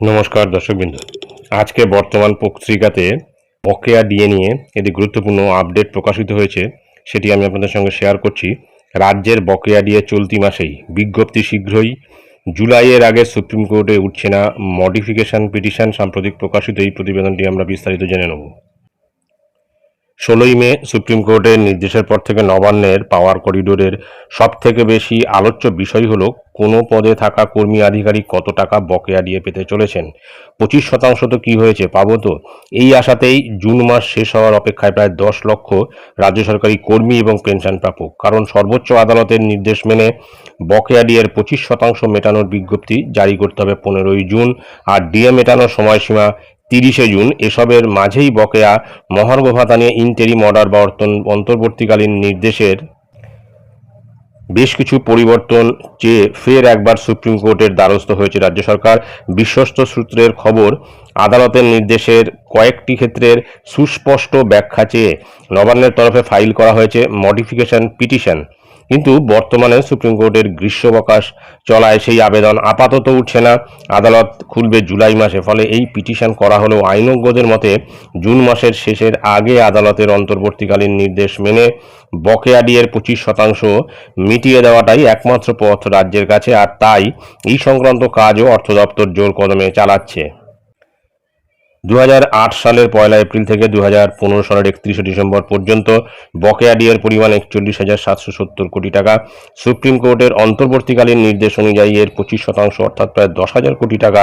নমস্কার দর্শকবৃন্দ। আজকে বর্তমান পত্রিকাতে বকেয়া ডিএ নিয়ে একটি গুরুত্বপূর্ণ আপডেট প্রকাশিত হয়েছে, সেটি আমি আপনাদের সঙ্গে শেয়ার করছি। রাজ্যের বকেয়া ডিএ চলতি মাসেই বিজ্ঞপ্তি শীঘ্রই জুলাইয়ের আগে সুপ্রিম কোর্টে উঠছে না। মডিফিকেশন পিটিশন সাম্প্রতিক প্রকাশিত এই প্রতিবেদনটি আমরা বিস্তারিত জেনে নেব। ষোলোই মে সুপ্রিম কোর্টের নির্দেশের পর থেকে নবান্নের পাওয়ার করিডোরের সব থেকে বেশি আলোচ্য বিষয় হলো, কোনো পদে থাকা কর্মী আধিকারিক কত টাকা বকেয়া দিয়ে পেতে চলেছেন? পঁচিশ শতাংশ তো কী হয়েছে পাবো তো? এই আশাতেই জুন মাস শেষ হওয়ার অপেক্ষায় প্রায় দশ লক্ষ রাজ্য সরকারি কর্মী এবং পেনশন প্রাপক। কারণ সর্বোচ্চ আদালতের নির্দেশ মেনে বকেয়া ডিএর পঁচিশ শতাংশ মেটানোর বিজ্ঞপ্তি জারি করতে হবে পনেরোই জুন। আর ডিএ মেটানোর সময়সীমা তিরিশে জুন এসবের মাঝেই বকেয়া মহার্ঘ ভাতা নিয়ে ইন্টেরিম অর্ডার বা অন্তর্বর্তীকালীন নির্দেশের বেশ কিছু পরিবর্তন চেয়ে ফের একবার সুপ্রিম কোর্টের দ্বারস্থ হয়েছে রাজ্য সরকার। বিশ্বস্ত সূত্রের খবর, আদালতের নির্দেশের কয়েকটি ক্ষেত্রের সুস্পষ্ট ব্যাখ্যা চেয়ে নবান্নের তরফে ফাইল করা হয়েছে মডিফিকেশন পিটিশন। কিন্তু বর্তমানে সুপ্রিম কোর্টের গ্রীষ্মাবকাশ চলায় সেই আবেদন আপাতত উঠছে না। আদালত খুলবে জুলাই মাসে, ফলে এই পিটিশন করা হলেও আইনজ্ঞদের মতে জুন মাসের শেষের আগে আদালতের অন্তর্বর্তীকালীন নির্দেশ মেনে বকেয়া ডিয়ের পঁচিশ শতাংশ মিটিয়ে দেওয়াটাই একমাত্র পথ রাজ্যের কাছে, আর তাই এই সংক্রান্ত কাজও অর্থ দপ্তর জোর কদমে চালাচ্ছে। দু হাজার আট সালের পয়লা এপ্রিল থেকে দু হাজার পনেরো সালের একত্রিশে ডিসেম্বর পর্যন্ত বকেয়া ডিয়ের পরিমাণ একচল্লিশ হাজার সাতশো সত্তর কোটি টাকা। সুপ্রিম কোর্টের অন্তর্বর্তীকালীন নির্দেশ অনুযায়ী এর পঁচিশ শতাংশ অর্থাৎ প্রায় দশ হাজার কোটি টাকা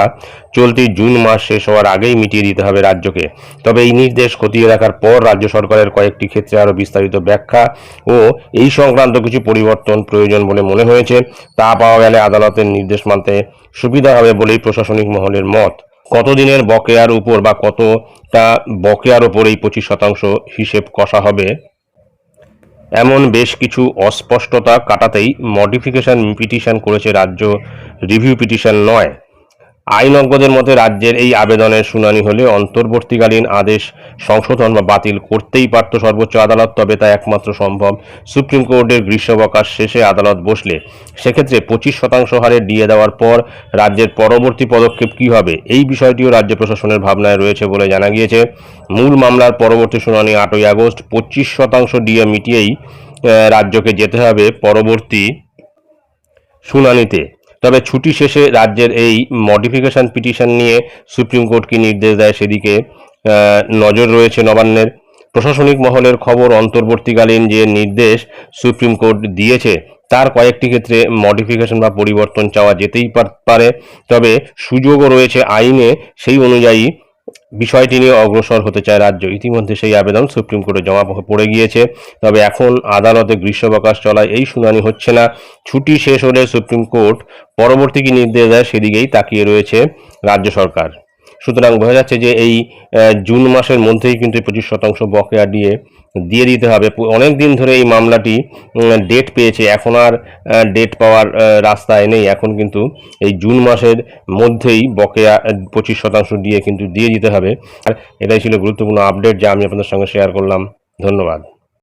চলতি জুন মাস শেষ হওয়ার আগেই মিটিয়ে দিতে হবে রাজ্যকে। তবে এই নির্দেশ খতিয়ে রাখার পর রাজ্য সরকারের কয়েকটি ক্ষেত্রে আরও বিস্তারিত ব্যাখ্যা ও এই সংক্রান্ত কিছু পরিবর্তন প্রয়োজন বলে মনে হয়েছে। তা পাওয়া গেলে আদালতের নির্দেশ মানতে সুবিধা হবে বলেই প্রশাসনিক মহলের মত। কতদিনের বকেয়ার উপর বা কতটা বকেয়ার উপর এই পঁচিশ শতাংশ হিসেব কষা হবে? এমন বেশ কিছু অস্পষ্টতা কাটাতেই মডিফিকেশন পিটিশন করেছে রাজ্য রিভিউ পিটিশন নয়। আইনজ্ঞদের মতে রাজ্যের এই আবেদনের শুনানি হলে অন্তর্বর্তীকালীন আদেশ সংশোধন বা বাতিল করতেই পারত সর্বোচ্চ আদালত, তবে তা একমাত্র সম্ভব। সুপ্রিম কোর্টের গ্রীষ্মাবকাশ শেষে আদালত বসলে সেক্ষেত্রে পঁচিশ শতাংশ হারে ডিএ দেওয়ার পর রাজ্যের পরবর্তী পদক্ষেপ কী হবে? এই বিষয়টিও রাজ্য প্রশাসনের ভাবনায় রয়েছে বলে জানা গিয়েছে। মূল মামলার পরবর্তী শুনানি আটই আগস্ট। পঁচিশ শতাংশ ডিএ মিটিয়েই রাজ্যকে যেতে হবে পরবর্তী শুনানিতে। তবে ছুটি শেষে রাজ্যের এই মডিফিকেশন পিটিশন নিয়ে সুপ্রিম কোর্ট কি নির্দেশ দেয় সেদিকে নজর রয়েছে নবান্নের। প্রশাসনিক মহলের খবর অন্তর্বর্তীকালীন যে নির্দেশ সুপ্রিম কোর্ট দিয়েছে, তার কয়েকটি ক্ষেত্রে মডিফিকেশন বা পরিবর্তন চাওয়া যেতেই পারে। তবে সুযোগও রয়েছে আইনে, সেই অনুযায়ী বিষয়টি নিয়ে অগ্রসর হতে চায় রাজ্য। ইতিমধ্যে সেই আবেদন সুপ্রিম কোর্টে জমা পড়ে গিয়েছে। তবে এখন আদালতে গ্রীষ্মাবকাশ চলায় এই শুনানি হচ্ছে না। ছুটি শেষ হলে সুপ্রিম কোর্ট পরবর্তী কি নির্দেশ দেয় সেদিকেই তাকিয়ে রয়েছে রাজ্য সরকার। সুতরাং বোঝা যাচ্ছে যে এই জুন মাসের মধ্যেই কিন্তু পঁচিশ শতাংশ বকেয়া দিয়ে দিয়ে দিতে হবে। অনেক দিন ধরে এই মামলাটি ডেট পেয়েছে। এখন আর ডেট পাওয়ার রাস্তায় নেই। এখন কিন্তু এই জুন মাসের মধ্যেই বকেয়া পঁচিশ শতাংশ দিয়ে কিন্তু দিয়ে দিতে হবে। আর এটাই ছিল গুরুত্বপূর্ণ আপডেট যা আমি আপনাদের সঙ্গে শেয়ার করলাম। ধন্যবাদ।